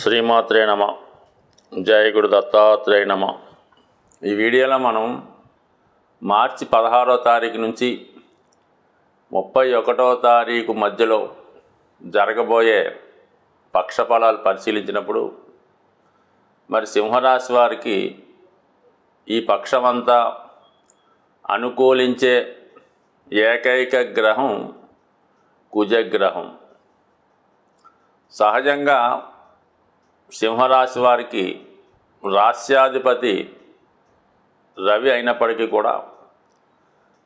శ్రీమాత్రే నమ. జయ గురు దత్తాత్రేయ నమ. ఈ వీడియోలో మనం మార్చి పదహారో తారీఖు నుంచి ముప్పై ఒకటో తారీఖు మధ్యలో జరగబోయే పక్షఫలాలు పరిశీలించినప్పుడు మరి సింహరాశి వారికి ఈ పక్షమంతా అనుకూలించే ఏకైక గ్రహం కుజగ్రహం. సహజంగా సింహరాశి వారికి రాస్యాధిపతి రవి అయినప్పటికీ కూడా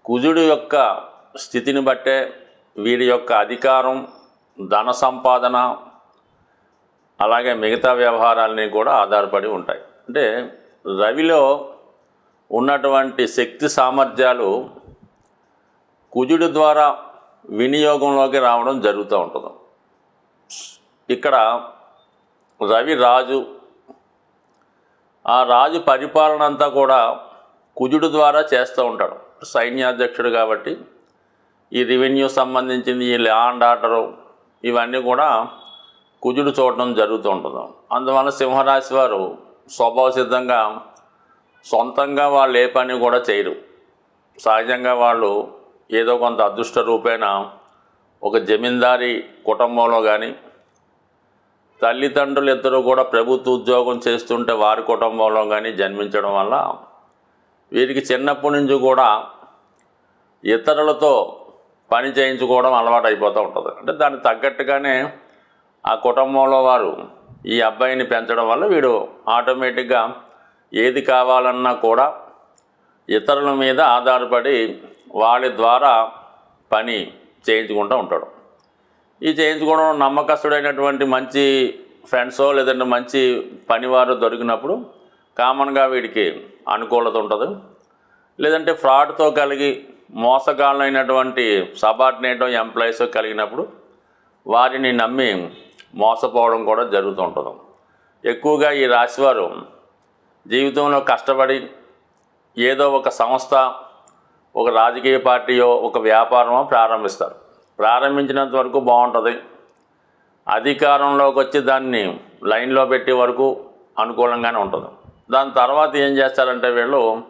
కుజుడు యొక్క స్థితిని బట్టే వీరి యొక్క అధికారం ధన సంపాదన అలాగే మిగతా వ్యవహారాలని కూడా ఆధారపడి ఉంటాయి. అంటే రవిలో ఉన్నటువంటి శక్తి సామర్థ్యాలు కుజుడి ద్వారా వినియోగంలోకి రావడం జరుగుతూ ఉంటుంది. ఇక్కడ రవి రాజు. ఆ రాజు పరిపాలన అంతా కూడా కుజుడు ద్వారా చేస్తూ ఉంటాడు. సైన్యాధ్యక్షుడు కాబట్టి ఈ రెవెన్యూ సంబంధించింది ఈ ల్యాండ్ ఆర్డరు ఇవన్నీ కూడా కుజుడు చూడటం జరుగుతూ ఉంటుంది. అందువల్ల సింహరాశి వారు స్వభావ సిద్ధంగా సొంతంగా వాళ్ళు ఏ పని కూడా చేయరు. సహజంగా వాళ్ళు ఏదో కొంత అదృష్ట రూపేణ ఒక జమీందారీ కుటుంబంలో కానీ తల్లిదండ్రులు ఇద్దరు కూడా ప్రభుత్వ ఉద్యోగం చేస్తుంటే వారి కుటుంబంలో కానీ జన్మించడం వల్ల వీరికి చిన్నప్పటి నుంచి కూడా ఇతరులతో పని చేయించుకోవడం అలవాటు అయిపోతూ ఉంటుంది. అంటే దానికి తగ్గట్టుగానే ఆ కుటుంబంలో వారు ఈ అబ్బాయిని పెంచడం వల్ల వీడు ఆటోమేటిక్గా ఏది కావాలన్నా కూడా ఇతరుల మీద ఆధారపడి వాళ్ళ ద్వారా పని చేయించుకుంటూ ఉంటాడు. ఈ చేయించుకోవడం నమ్మకస్తుడైనటువంటి మంచి ఫ్రెండ్సో లేదంటే మంచి పనివారు దొరికినప్పుడు కామన్గా వీడికి అనుకూలత ఉంటుంది. లేదంటే ఫ్రాడ్తో కలిగి మోసగాళ్ళైనటువంటి సబార్డినేట్ ఎంప్లాయీస్ కలిగినప్పుడు వారిని నమ్మి మోసపోవడం కూడా జరుగుతూ ఉంటుంది. ఎక్కువగా ఈ రాశివారు జీవితంలో కష్టపడి ఏదో ఒక సంస్థ ఒక రాజకీయ పార్టీయో ఒక వ్యాపారమో ప్రారంభిస్తారు. ప్రారంభించినంత వరకు బాగుంటుంది. అధికారంలోకి వచ్చి దాన్ని లైన్లో పెట్టే వరకు అనుకూలంగానే ఉంటుంది. దాని తర్వాత ఏం చేస్తారంటే వీళ్ళు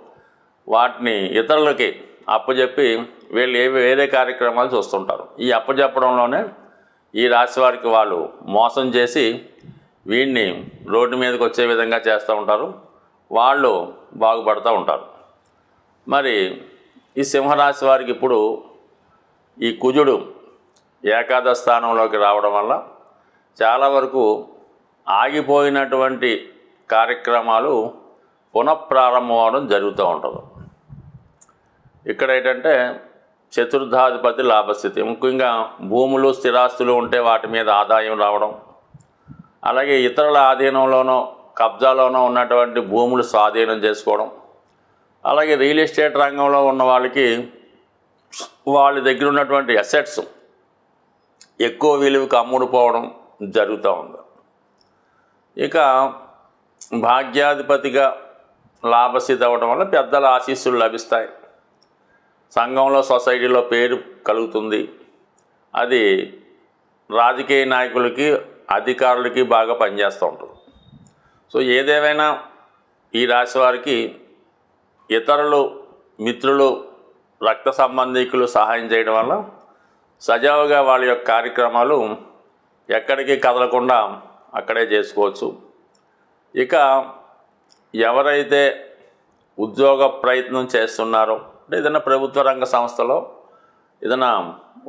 వాటిని ఇతరులకి అప్పచెప్పి వీళ్ళు ఏ వేరే కార్యక్రమాలు చూస్తుంటారు. ఈ అప్పచెప్పడంలోనే ఈ రాశి వారికి వాళ్ళు మోసం చేసి వీడిని రోడ్డు మీదకి వచ్చే విధంగా చేస్తూ ఉంటారు. వాళ్ళు బాగుపడుతూ ఉంటారు. మరి ఈ సింహరాశి వారికి ఇప్పుడు ఈ కుజుడు ఏకాదశ స్థానంలోకి రావడం వల్ల చాలా వరకు ఆగిపోయినటువంటి కార్యక్రమాలు పునఃప్రారంభం అవడం జరుగుతూ ఉంటుంది. ఇక్కడ ఏంటంటే చతుర్థాధిపతి లాభస్థితి ముఖ్యంగా భూములు స్థిరాస్తులు ఉంటే వాటి మీద ఆదాయం రావడం అలాగే ఇతరుల ఆధీనంలోనో కబ్జాలోనో ఉన్నటువంటి భూములు స్వాధీనం చేసుకోవడం అలాగే రియల్ ఎస్టేట్ రంగంలో ఉన్న వాళ్ళకి వాళ్ళ దగ్గర ఉన్నటువంటి అసెట్స్ ఎక్కువ విలువకు అమ్ముడుపోవడం జరుగుతూ ఉంది. ఇక భాగ్యాధిపతిగా లాభస్థితి అవ్వడం వల్ల పెద్దల ఆశీస్సులు లభిస్తాయి. సంఘంలో సొసైటీలో పేరు కలుగుతుంది. అది రాజకీయ నాయకులకి అధికారులకి బాగా పనిచేస్తూ ఉంటుంది. సో ఏదేమైనా ఈ రాశి వారికి ఇతరులు మిత్రులు రక్త సంబంధికులు సహాయం చేయడం వల్ల సజావుగా వాళ్ళ యొక్క కార్యక్రమాలు ఎక్కడికి కదలకుండా అక్కడే చేసుకోవచ్చు. ఇక ఎవరైతే ఉద్యోగ ప్రయత్నం చేస్తున్నారో అంటే ఏదైనా ప్రభుత్వ రంగ సంస్థలో ఏదైనా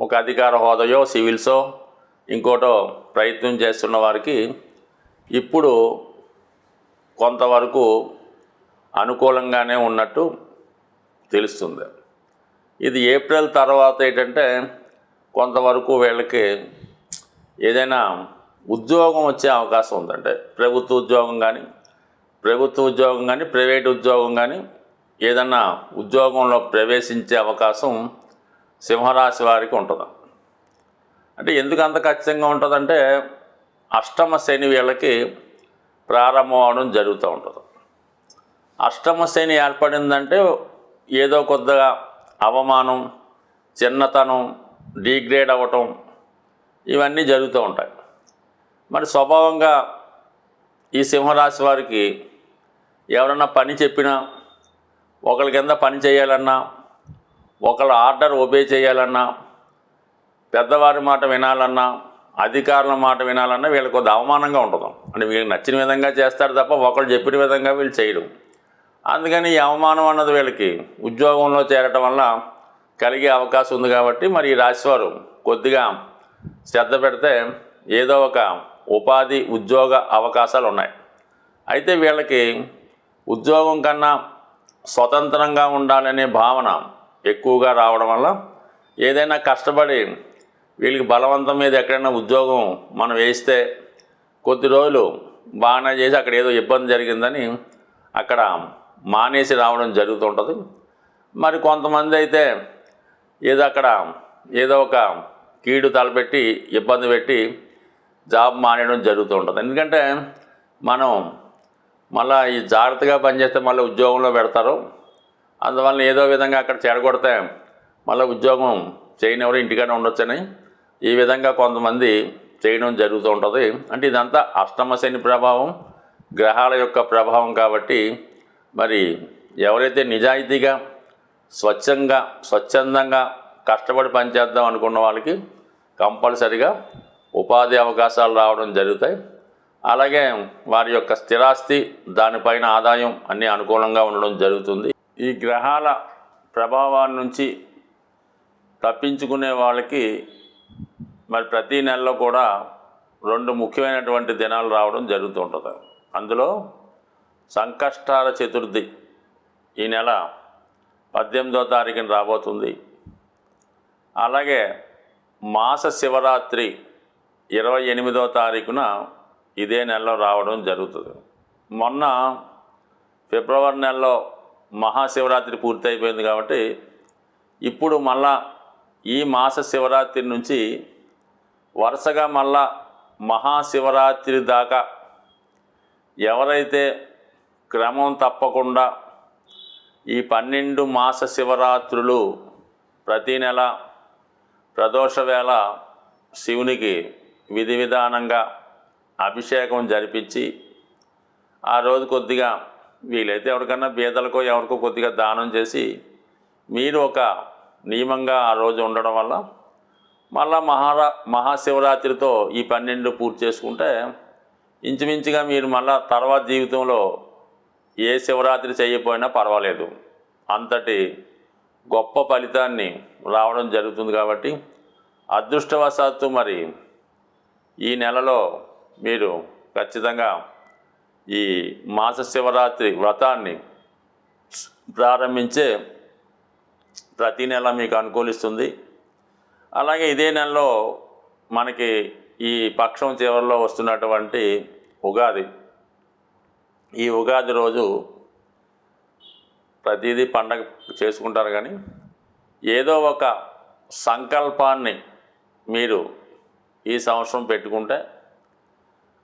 ఒక అధికార హోదాయో సివిల్సో ఇంకోటో ప్రయత్నం చేస్తున్న వారికి ఇప్పుడు కొంతవరకు అనుకూలంగానే ఉన్నట్టు తెలుస్తుంది. ఇది ఏప్రిల్ తర్వాత ఏంటంటే కొంతవరకు వీళ్ళకి ఏదైనా ఉద్యోగం వచ్చే అవకాశం ఉందంటే ప్రభుత్వ ఉద్యోగం కానీ ప్రభుత్వ ఉద్యోగం కానీ ప్రైవేట్ ఉద్యోగం కానీ ఏదన్నా ఉద్యోగంలో ప్రవేశించే అవకాశం సింహరాశి వారికి ఉంటుంది. అంటే ఎందుకు అంత ఖచ్చితంగా ఉంటుందంటే అష్టమ శని వీళ్ళకి ప్రారంభం అవడం జరుగుతూ ఉంటుంది. అష్టమ శని ఏర్పడిందంటే ఏదో కొద్దిగా అవమానం చిన్నతనం డీగ్రేడ్ అవ్వటం ఇవన్నీ జరుగుతూ ఉంటాయి. మరి స్వభావంగా ఈ సింహరాశి వారికి ఎవరన్నా పని చెప్పినా ఒకరి కింద పని చేయాలన్నా ఒకళ్ళ ఆర్డర్ ఒబే చేయాలన్నా పెద్దవారి మాట వినాలన్నా అధికారుల మాట వినాలన్నా వీళ్ళకి కొద్ది అవమానంగా ఉంటుంది. అంటే వీళ్ళకి నచ్చిన విధంగా చేస్తారు తప్ప ఒకళ్ళు చెప్పిన విధంగా వీళ్ళు చేయడం అందుకని ఈ అవమానం అన్నది వీళ్ళకి ఉద్యోగంలో చేరటం వల్ల కలిగే అవకాశం ఉంది కాబట్టి మరి ఈ రాశివారు కొద్దిగా శ్రద్ధ పెడితే ఏదో ఒక ఉపాధి ఉద్యోగ అవకాశాలు ఉన్నాయి. అయితే వీళ్ళకి ఉద్యోగం కన్నా స్వతంత్రంగా ఉండాలనే భావన ఎక్కువగా రావడం వల్ల ఏదైనా కష్టపడి వీళ్ళకి బలవంతం మీద ఎక్కడైనా ఉద్యోగం మనం వేస్తే కొద్ది రోజులు బాగానే చేసి అక్కడ ఏదో ఇబ్బంది జరిగిందని అక్కడ మానేసి రావడం జరుగుతుంటుంది. మరి కొంతమంది అయితే ఏదో అక్కడ ఏదో ఒక కీడు తలపెట్టి ఇబ్బంది పెట్టి జాబ్ మానేయడం జరుగుతూ ఉంటుంది. ఎందుకంటే మనం మళ్ళీ ఈ జాగ్రత్తగా పనిచేస్తే మళ్ళీ ఉద్యోగంలో పెడతారు. అందువల్ల ఏదో విధంగా అక్కడ చెడగొడితే మళ్ళీ ఉద్యోగం చేయనివరు ఇంటికాడ ఉండొచ్చని ఈ విధంగా కొంతమంది చేయడం జరుగుతూ ఉంటుంది. అంటే ఇదంతా అష్టమ శని ప్రభావం గ్రహాల యొక్క ప్రభావం కాబట్టి మరి ఎవరైతే నిజాయితీగా స్వచ్ఛంగా స్వచ్ఛందంగా కష్టపడి పనిచేద్దాం అనుకున్న వాళ్ళకి కంపల్సరిగా ఉపాధి అవకాశాలు రావడం జరుగుతాయి. అలాగే వారి యొక్క స్థిరాస్తి దానిపైన ఆదాయం అన్నీ అనుకూలంగా ఉండడం జరుగుతుంది. ఈ గ్రహాల ప్రభావాల నుంచి తప్పించుకునే వాళ్ళకి మరి ప్రతి నెలలో కూడా రెండు ముఖ్యమైనటువంటి దినాలు రావడం జరుగుతుంటుంది. అందులో సంకష్టాల చతుర్థి ఈ నెల పద్దెనిమిదో తారీఖున రాబోతుంది. అలాగే మాస శివరాత్రి ఇరవై ఎనిమిదో తారీఖున ఇదే నెలలో రావడం జరుగుతుంది. మొన్న ఫిబ్రవరి నెలలో మహాశివరాత్రి పూర్తయిపోయింది కాబట్టి ఇప్పుడు మళ్ళా ఈ మాస శివరాత్రి నుంచి వరుసగా మళ్ళా మహాశివరాత్రి దాకా ఎవరైతే క్రమం తప్పకుండా ఈ పన్నెండు మాస శివరాత్రులు ప్రతి నెల ప్రదోష వేళ శివునికి విధి విధానంగా అభిషేకం జరిపించి ఆ రోజు కొద్దిగా వీలైతే ఎవరికన్నా బీదలకో ఎవరికో కొద్దిగా దానం చేసి మీరు ఒక నియమంగా ఆ రోజు ఉండడం వల్ల మళ్ళా మహారా మహాశివరాత్రితో ఈ పన్నెండు పూర్తి చేసుకుంటే ఇంచుమించుగా మీరు మళ్ళా తర్వాత జీవితంలో ఏ శివరాత్రి చేయకపోయినా పర్వాలేదు. అంతటి గొప్ప ఫలితాన్ని రావడం జరుగుతుంది కాబట్టి అదృష్టవశాత్తు మరి ఈ నెలలో మీరు ఖచ్చితంగా ఈ మాస శివరాత్రి వ్రతాన్ని ప్రారంభించే ప్రతి నెల మీకు అనుకూలిస్తుంది. అలాగే ఇదే నెలలో మనకి ఈ పక్షం చివరిలో వస్తున్నటువంటి ఉగాది ఈ ఉగాది రోజు ప్రతిదీ పండగ చేసుకుంటారు కానీ ఏదో ఒక సంకల్పాన్ని మీరు ఈ సంవత్సరం పెట్టుకుంటే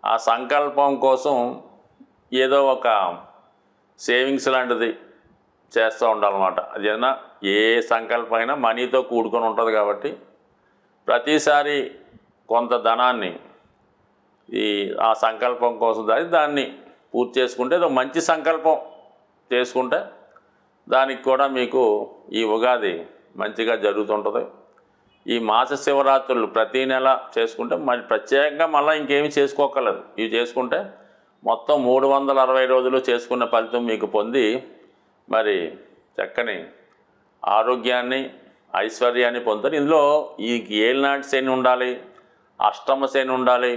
ఆ సంకల్పం కోసం ఏదో ఒక సేవింగ్స్ లాంటిది చేస్తూ ఉండాలన్నమాట. అది ఏదైనా ఏ సంకల్పం అయినా మనీతో కూడుకొని ఉంటుంది కాబట్టి ప్రతిసారి కొంత ధనాన్ని ఈ ఆ సంకల్పం కోసం దాని దాన్ని పూర్తి చేసుకుంటే ఏదో మంచి సంకల్పం చేసుకుంటే దానికి కూడా మీకు ఈ ఉగాది మంచిగా జరుగుతుంటుంది. ఈ మాస శివరాత్రులు ప్రతి నెల చేసుకుంటే మరి ప్రత్యేకంగా మళ్ళీ ఇంకేమి చేసుకోకర్లేదు ఇవి చేసుకుంటే మొత్తం మూడు వందల అరవై రోజులు చేసుకున్న ఫలితం మీకు పొంది మరి చక్కని ఆరోగ్యాన్ని ఐశ్వర్యాన్ని పొందుతారు. ఇందులో ఈ ఏలినాటి శని ఉండాలి అష్టమ శని ఉండాలి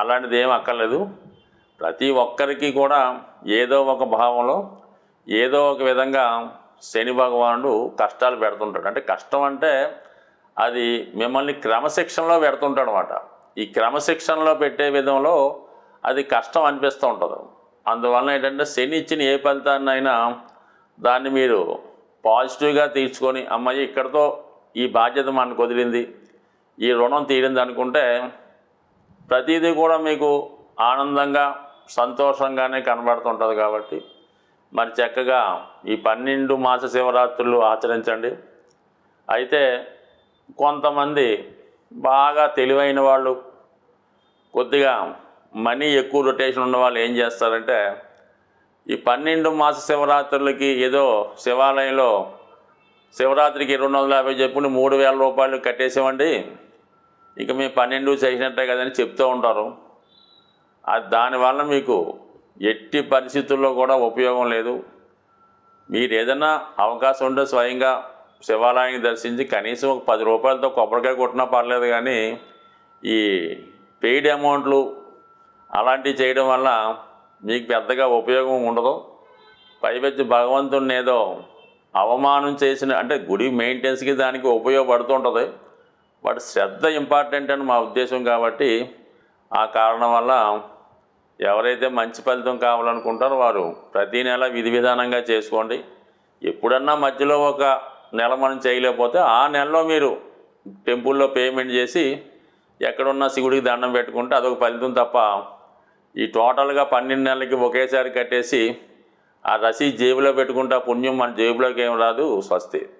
అలాంటిది ఏం అక్కర్లేదు. ప్రతి ఒక్కరికి కూడా ఏదో ఒక భావంలో ఏదో ఒక విధంగా శని భగవానుడు కష్టాలు పెడుతుంటాడు. అంటే కష్టం అంటే అది మిమ్మల్ని క్రమశిక్షణలో పెడుతుంటాడు అనమాట ఈ క్రమశిక్షణలో పెట్టే విధంలో అది కష్టం అనిపిస్తూ ఉంటుంది. అందువలన ఏంటంటే శని ఇచ్చిన ఏ ఫలితాన్నైనా దాన్ని మీరు పాజిటివ్గా తీర్చుకొని అమ్మాయి ఇక్కడతో ఈ బాధ్యత మనకు వదిలింది ఈ రుణం తీరింది అనుకుంటే ప్రతిదీ కూడా మీకు ఆనందంగా సంతోషంగానే కనబడుతుంటుంది కాబట్టి. మరి చక్కగా ఈ పన్నెండు మాస శివరాత్రులు ఆచరించండి. అయితే కొంతమంది బాగా తెలివైన వాళ్ళు కొద్దిగా మనీ ఎక్కువ రొటేషన్ ఉన్న వాళ్ళు ఏం చేస్తారంటే ఈ పన్నెండు మాస శివరాత్రులకి ఏదో శివాలయంలో శివరాత్రికి రెండు వందల యాభై చెప్పులు మూడు వేల రూపాయలు కట్టేసామండి ఇక మేము పన్నెండు చేసినట్టే కదని చెప్తూ ఉంటారు. దానివల్ల మీకు ఎట్టి పరిస్థితుల్లో కూడా ఉపయోగం లేదు. మీరు ఏదైనా అవకాశం ఉంటే స్వయంగా శివాలయాన్ని దర్శించి కనీసం ఒక పది రూపాయలతో కొబ్బరికాయ కొట్టినా పర్లేదు కానీ ఈ పెయిడ్ అమౌంట్లు అలాంటివి చేయడం వల్ల మీకు పెద్దగా ఉపయోగం ఉండదు. పైవచ్చి భగవంతుడిని ఏదో అవమానం చేసిన అంటే గుడి మెయింటెనెన్స్కి దానికి ఉపయోగపడుతుంటుంది. బట్ శ్రద్ధ ఇంపార్టెంట్ అని మా ఉద్దేశం కాబట్టి ఆ కారణం వల్ల ఎవరైతే మంచి ఫలితం కావాలనుకుంటారో వారు ప్రతి నెల విధి విధానంగా చేసుకోండి. ఎప్పుడన్నా మధ్యలో ఒక నెల మనం చేయలేకపోతే ఆ నెలలో మీరు టెంపుల్లో పేమెంట్ చేసి ఎక్కడున్నా శివుడికి దండం పెట్టుకుంటే అదొక ఫలితం తప్ప ఈ టోటల్గా పన్నెండు నెలలకి ఒకేసారి కట్టేసి ఆ రసీ జేబులో పెట్టుకుంటే ఆ పుణ్యం మన జేబులోకి ఏం రాదు స్వస్తి.